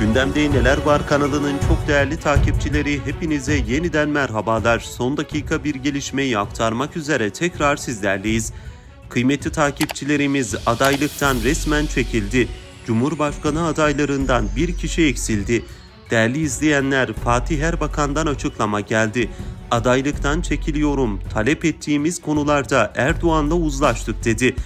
Gündemde Neler Var kanalının çok değerli takipçileri hepinize yeniden merhabalar. Son dakika bir gelişmeyi aktarmak üzere tekrar sizlerleyiz. Kıymetli takipçilerimiz adaylıktan resmen çekildi. Cumhurbaşkanı adaylarından bir kişi eksildi. Değerli izleyenler Fatih Erbakan'dan açıklama geldi. Adaylıktan çekiliyorum, talep ettiğimiz konularda Erdoğan'la uzlaştık dedi.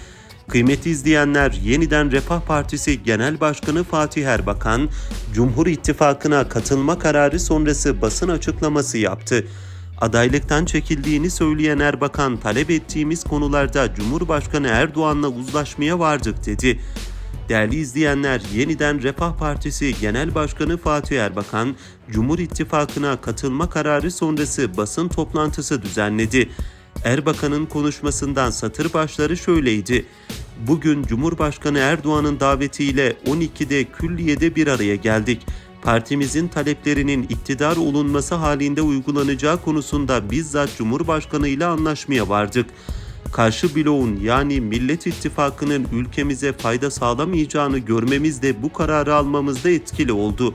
Kıymetli izleyenler, yeniden Refah Partisi Genel Başkanı Fatih Erbakan, Cumhur İttifakı'na katılma kararı sonrası basın açıklaması yaptı. Adaylıktan çekildiğini söyleyen Erbakan, talep ettiğimiz konularda Cumhurbaşkanı Erdoğan'la uzlaşmaya vardık dedi. Değerli izleyenler, yeniden Refah Partisi Genel Başkanı Fatih Erbakan, Cumhur İttifakı'na katılma kararı sonrası basın toplantısı düzenledi. Erbakan'ın konuşmasından satır başları şöyleydi. Bugün Cumhurbaşkanı Erdoğan'ın davetiyle 12'de külliyede bir araya geldik. Partimizin taleplerinin iktidar olunması halinde uygulanacağı konusunda bizzat Cumhurbaşkanı ile anlaşmaya vardık. Karşı bloğun yani Millet İttifakı'nın ülkemize fayda sağlamayacağını görmemiz de bu kararı almamızda etkili oldu.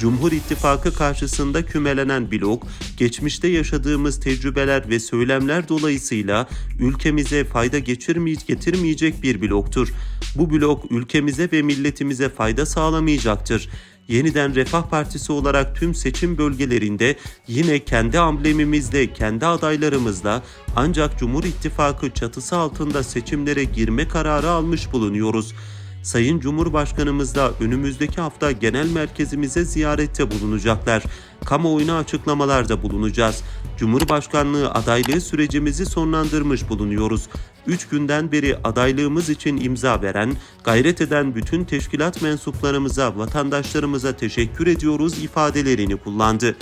Cumhur İttifakı karşısında kümelenen blok, geçmişte yaşadığımız tecrübeler ve söylemler dolayısıyla ülkemize fayda getirmeyecek bir bloktur. Bu blok ülkemize ve milletimize fayda sağlamayacaktır. Yeniden Refah Partisi olarak tüm seçim bölgelerinde yine kendi amblemimizle, kendi adaylarımızla ancak Cumhur İttifakı çatısı altında seçimlere girme kararı almış bulunuyoruz. Sayın Cumhurbaşkanımız da önümüzdeki hafta genel merkezimize ziyarette bulunacaklar. Kamuoyuna açıklamalarda bulunacağız. Cumhurbaşkanlığı adaylığı sürecimizi sonlandırmış bulunuyoruz. 3 günden beri adaylığımız için imza veren, gayret eden bütün teşkilat mensuplarımıza, vatandaşlarımıza teşekkür ediyoruz ifadelerini kullandı.